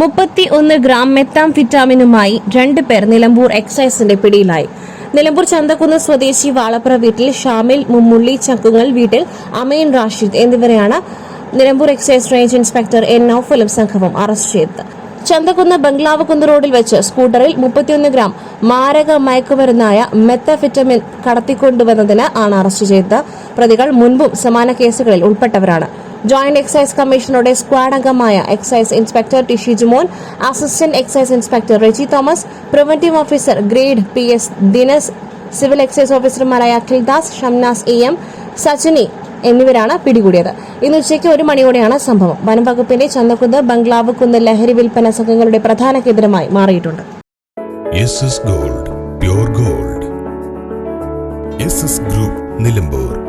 മുപ്പത്തി ഒന്ന് ഗ്രാം മെത്താംഫിറ്റാമിനുമായി രണ്ട് പേർ നിലമ്പൂർ എക്സൈസിന്റെ പിടിയിലായി. നിലമ്പൂർ ചന്തക്കുന്ന് സ്വദേശി വാളപ്ര വീട്ടിൽ ഷാമിൽ മുമ്മുള്ളി ചക്കുങ്ങൽ വീട്ടിൽ അമീൻ റാഷിദ് എന്നിവരെയാണ് Nilambur excise range inspector N നൌഫലും സംഘവും അറസ്റ്റ് ചെയ്തത്. ചന്തക്കുന്ന് ബംഗ്ലാവ് കുന്ന് റോഡിൽ വെച്ച് സ്കൂട്ടറിൽ മുപ്പത്തിയൊന്ന് ഗ്രാം മാരക മയക്കുമരുന്നായ മെത്തഫിറ്റമിൻ കടത്തിക്കൊണ്ടുവന്നതിന് ആണ് അറസ്റ്റ് ചെയ്തത്. പ്രതികൾ മുൻപും സമാന കേസുകളിൽ ഉൾപ്പെട്ടവരാണ്. ജോയിന്റ് എക്സൈസ് കമ്മീഷണറുടെ സ്ക്വാഡ് അംഗമായ excise inspector ടിഷി Jumon assistant excise inspector Reji Thomas preventive officer grade P S ദിനസ് civil excise ഓഫീസർമാരായ അഖിൽ ദാസ് ഷംനാസ് എ എം സച്ചിനി എന്നിവരാണ് പിടികൂടിയത്. ഇന്ന് ഉച്ചയ്ക്ക് ഒരു മണിയോടെയാണ് സംഭവം. വനംവകുപ്പിന്റെ ചന്തക്കുന്ന് ബംഗ്ലാവ് കുന്ന് ലഹരി വിൽപ്പന സംഘങ്ങളുടെ പ്രധാന കേന്ദ്രമായി മാറിയിട്ടുണ്ട്. Gold gold group Nilambur